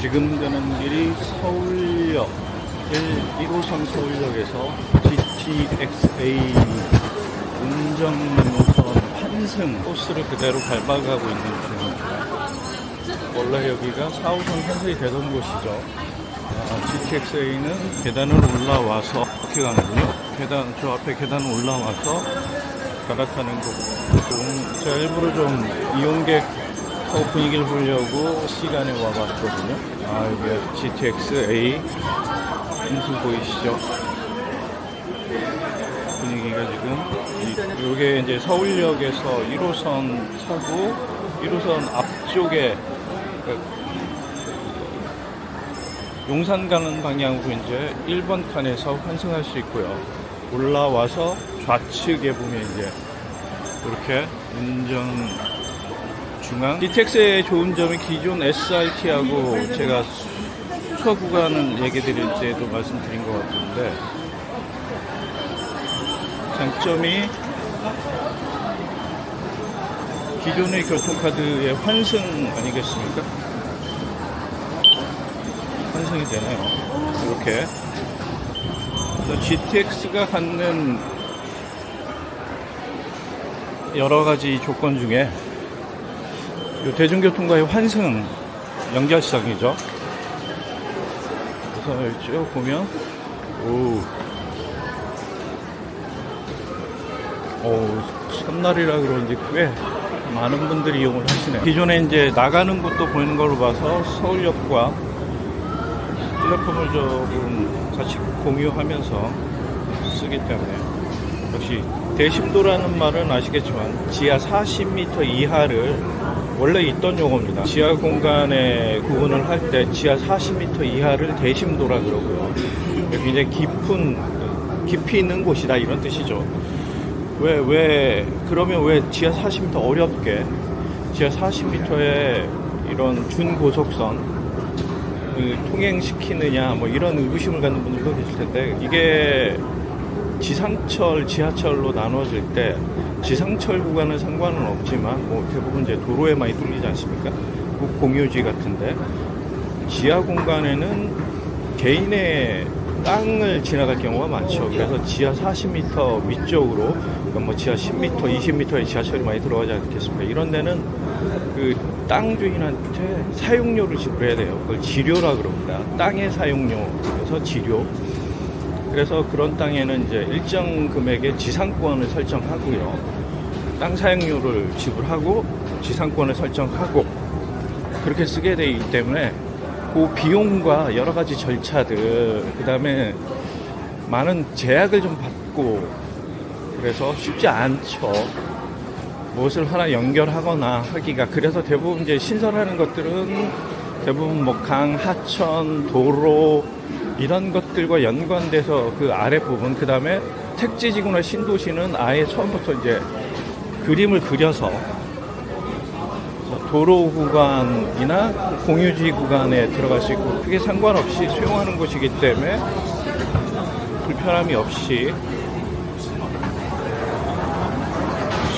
지금 가는 길이 서울역 1, 1호선 서울역에서 GTXA 운정 노선 환승 코스를 그대로 밟아가고 있는 중입니다. 원래 여기가 4호선 환승이 되던 곳이죠. 아, GTXA는 계단을 올라와서 이렇게 가는군요. 계단, 저 앞에 계단 올라와서 갈아타는 거고. 제가 일부러 좀 이용객 어, 분위기를 보려고 시간에 와봤거든요. 아, 이게 GTX-A 인수 보이시죠? 분위기가 지금 이- 이게 이제 서울역에서 1호선 타고 1호선 앞쪽에 그 용산 가는 방향으로 이제 1번 칸에서 환승할 수 있고요. 올라와서 좌측에 보면 이제 이렇게 운전 중앙 GTX의 좋은 점이 기존 SRT하고 제가 수화 구간을 얘기 드릴 때도 말씀드린 것 같은데 장점이 기존의 교통카드의 환승 아니겠습니까? 환승이 되네요. 이렇게 GTX가 갖는 여러 가지 조건 중에 요 대중교통과의 환승 연결성이죠. 그래서 쭉 보면 오, 오 첫날이라 그런지 꽤 많은 분들이 이용을 하시네요. 기존에 이제 나가는 곳도 보이는 걸로 봐서 서울역과 플랫폼을 조금 같이 공유하면서 쓰기 때문에 역시 대심도라는 말은 아시겠지만 지하 40m 이하를 원래 있던 용어입니다. 지하 공간에 구분을 할 때 지하 40m 이하를 대심도라 그러고요. 굉장히 깊은 깊이 있는 곳이다 이런 뜻이죠. 왜 왜 그러면 왜 지하 40m 어렵게 지하 40m의 이런 준고속선 그 통행시키느냐 뭐 이런 의구심을 갖는 분들도 계실 텐데 이게 지상철, 지하철로 나눠질 때 지상철 구간은 상관은 없지만 뭐 대부분 이제 도로에 많이 뚫리지 않습니까? 그 공유지 같은데 지하 공간에는 개인의 땅을 지나갈 경우가 많죠. 그래서 지하 40m 위쪽으로 그러니까 뭐 지하 10m, 20m의 지하철이 많이 들어가지 않겠습니까? 이런 데는 그 땅 주인한테 사용료를 지불해야 돼요. 그걸 지료라 그럽니다. 땅의 사용료, 그래서 지료. 그래서 그런 땅에는 이제 일정 금액의 지상권을 설정하고요. 땅 사용료를 지불하고 지상권을 설정하고 그렇게 쓰게 되기 때문에 그 비용과 여러 가지 절차들 그다음에 많은 제약을 좀 받고 그래서 쉽지 않죠. 무엇을 하나 연결하거나 하기가 그래서 대부분 이제 신설하는 것들은 대부분 뭐 강, 하천, 도로 이런 것들과 연관돼서 그 아래 부분 그 다음에 택지지구나 신도시는 아예 처음부터 이제 그림을 그려서 도로 구간이나 공유지 구간에 들어갈 수 있고 크게 상관없이 수용하는 곳이기 때문에 불편함이 없이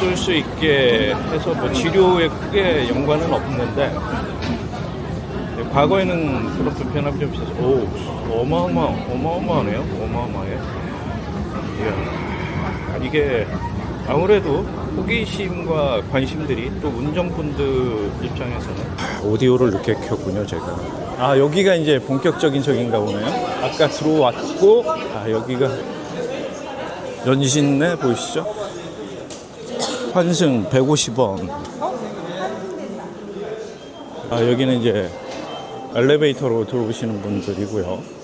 쓸 수 있게 해서 뭐 지료에 크게 연관은 없는데 네, 과거에는 불편함이 좀 있어서 오 어마어마 어마어마하네요. 어마어마해. 이야, 이게 아무래도 호기심과 관심들이 또 운전분들 입장에서는 오디오를 이렇게 켰군요 제가. 아 여기가 이제 본격적인 적인가 보네요. 아까 들어왔고 아 여기가 연신내 보이시죠? 환승 150원 아 여기는 이제 엘리베이터로 들어오시는 분들이고요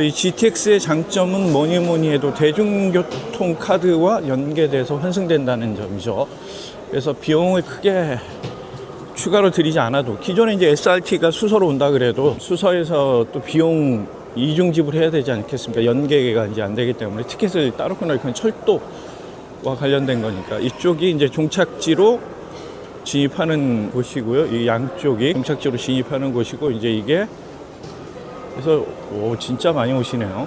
이 GTX의 장점은 뭐니 뭐니 해도 대중교통 카드와 연계돼서 환승된다는 점이죠. 그래서 비용을 크게 추가로 들이지 않아도 기존에 이제 SRT가 수서로 온다 그래도 수서에서 또 비용 이중 지불해야 되지 않겠습니까? 연계가 이제 안 되기 때문에 티켓을 따로 끊어야 그건 철도와 관련된 거니까 이쪽이 이제 종착지로 진입하는 곳이고요. 이 양쪽이 종착지로 진입하는 곳이고 이제 이게 그래서 오 진짜 많이 오시네요.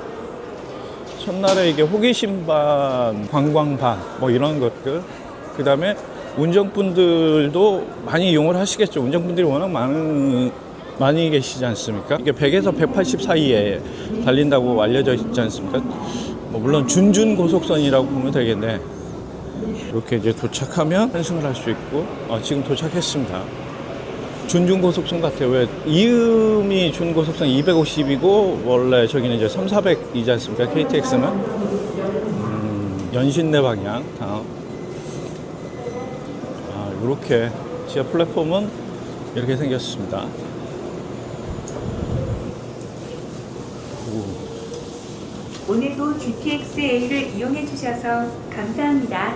첫날에 이게 호기심 반, 관광 반, 뭐 이런 것들. 그 다음에 운전분들도 많이 이용을 하시겠죠. 운전분들이 워낙 많은 많이 계시지 않습니까? 이게 100에서 180 사이에 달린다고 알려져 있지 않습니까? 뭐 물론 준준 고속선이라고 보면 되겠네. 이렇게 이제 도착하면 환승을 할 수 있고 어, 지금 도착했습니다. 준준 고속선 같아요. 왜 이음이 준 고속선 250이고 원래 저기는 이제 3, 400이지 않습니까? KTX는 음, 연신내 방향 다음 아, 이렇게 지하 플랫폼은 이렇게 생겼습니다. 오 늘도 GTX-A를 이용해 주셔서 감사합니다.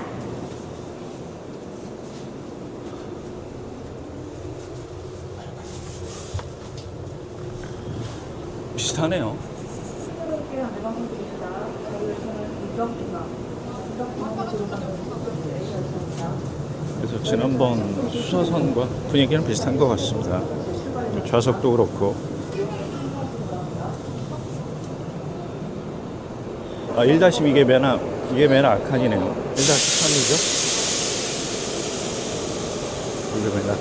비슷하네요. 그래서 지난번 수서선과 분위기는 비슷한 것 같습니다. 좌석도 그렇고. 아, 1-2 이게 맨 앞, 이게 맨 아칸이네요. 1-3이죠? 이게.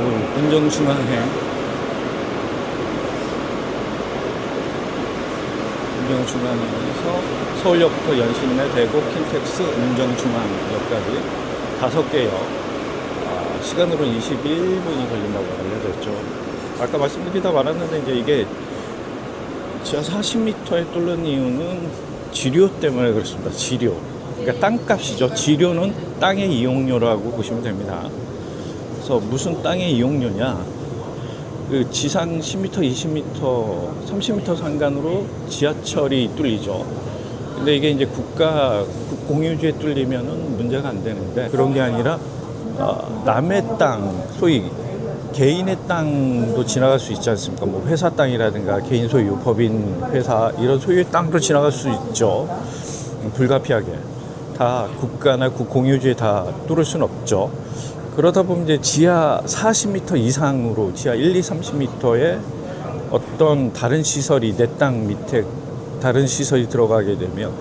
오, 운정중앙행. 운정중앙에서 서울역부터 연신내 대구 킨텍스 운정중앙역까지 다섯 개역 아, 시간으로는 21분이 걸린다고 알려졌죠. 아까 말씀드리다 말았는데 이제 이게 지하 40m에 뚫는 이유는 지료 때문에 그렇습니다. 지료. 그러니까 땅값이죠. 지료는 땅의 이용료라고 보시면 됩니다. 그래서 무슨 땅의 이용료냐? 그 지상 10m, 20m, 30m 상간으로 지하철이 뚫리죠. 근데 이게 이제 국가 국- 공유지에 뚫리면은 문제가 안 되는데 그런 게 아니라 어, 남의 땅, 소위 개인의 땅도 지나갈 수 있지 않습니까? 뭐 회사 땅이라든가 개인 소유, 법인 회사 이런 소유의 땅도 지나갈 수 있죠. 불가피하게 다 국가나 국 공유지에 다 뚫을 수는 없죠. 그러다 보면 이제 지하 40m 이상으로 지하 1, 2, 30m에 어떤 다른 시설이 내 땅 밑에 다른 시설이 들어가게 되면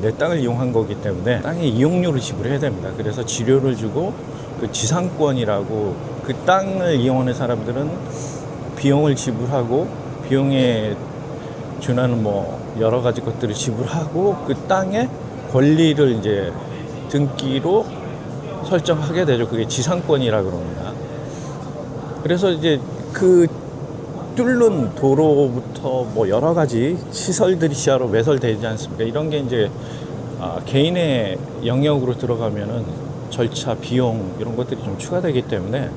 내 땅을 이용한 거기 때문에 땅의 이용료를 지불해야 됩니다. 그래서 지료를 주고 그 지상권이라고 그 땅을 이용하는 사람들은 비용을 지불하고 비용에 준하는 뭐 여러 가지 것들을 지불하고 그 땅의 권리를 이제 등기로 설정하게 되죠. 그게 지상권이라 그럽니다. 그래서 이제 그 뚫는 도로부터 뭐 여러 가지 시설들이 지하로 매설되지 않습니까? 이런 게 이제 아, 개인의 영역으로 들어가면은 절차, 비용 이런 것들이 좀 추가되기 때문에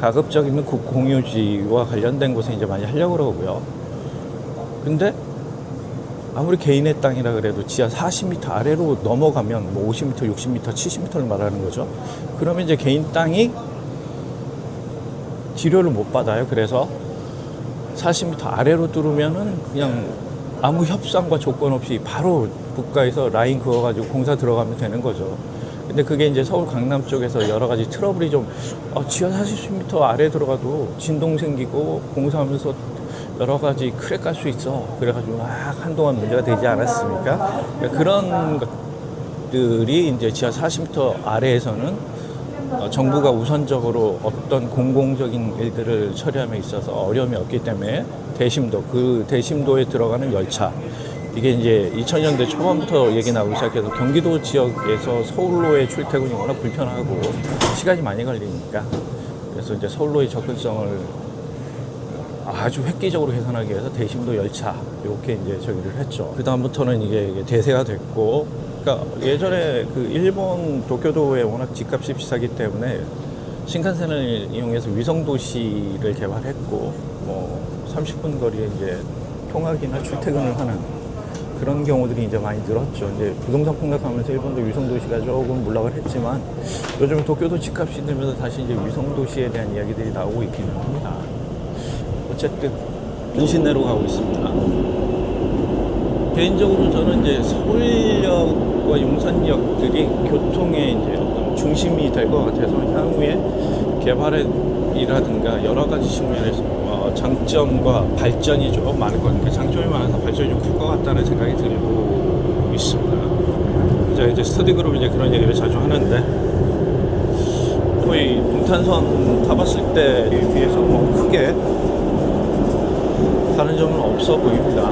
가급적이면 국 공유지와 관련된 곳에 이제 많이 하려고 그러고요. 근데 아무리 개인의 땅이라 그래도 지하 40m 아래로 넘어가면 뭐 50m, 60m, 70m를 말하는 거죠. 그러면 이제 개인 땅이 지료를 못 받아요. 그래서 40m 아래로 뚫으면은 그냥 아무 협상과 조건 없이 바로 국가에서 라인 그어가지고 공사 들어가면 되는 거죠. 근데 그게 이제 서울 강남 쪽에서 여러 가지 트러블이 좀 어, 지하 40m 아래 들어가도 진동 생기고 공사하면서 여러 가지 크랙 갈 수 있어. 그래가지고 막 한동안 문제가 되지 않았습니까? 그러니까 그런 것들이 이제 지하 40m 아래에서는 어, 정부가 우선적으로 어떤 공공적인 일들을 처리함에 있어서 어려움이 없기 때문에 대심도 그 대심도에 들어가는 열차 이게 이제 2000년대 초반부터 얘기 나오기 시작해서 경기도 지역에서 서울로의 출퇴근이 워낙 불편하고 시간이 많이 걸리니까 그래서 이제 서울로의 접근성을 아주 획기적으로 개선하기 위해서 대심도 열차 이렇게 이제 저기를 했죠. 그 다음부터는 이게 대세가 됐고, 그러니까 예전에 그 일본 도쿄도에 워낙 집값이 비싸기 때문에 신칸센을 이용해서 위성 도시를 개발했고, 뭐 30분 거리에 이제 통학이나 출퇴근을 하는 그런 경우들이 이제 많이 늘었죠. 이제 부동산 폭락하면서 일본도 위성 도시가 조금 몰락을 했지만 요즘 도쿄도 집값이 들면서 다시 이제 위성 도시에 대한 이야기들이 나오고 있기는 합니다. 어쨌든 분신내로 가고 있습니다. 개인적으로 저는 이제 서울역과 용산역들이 교통의 이제 중심이 될 것 같아서 향후에 개발에 이라든가 여러 가지 측면에서 어, 장점과 발전이 좀 많을 것 같아요. 장점이 많아서 발전이 좀 클 것 같다는 생각이 들고 있습니다. 제가 이제 스터디 그룹 이제 그런 얘기를 자주 하는데 거의 동탄선 타봤을 때에 비해서 뭐 크게 다른 점은 없어 보입니다.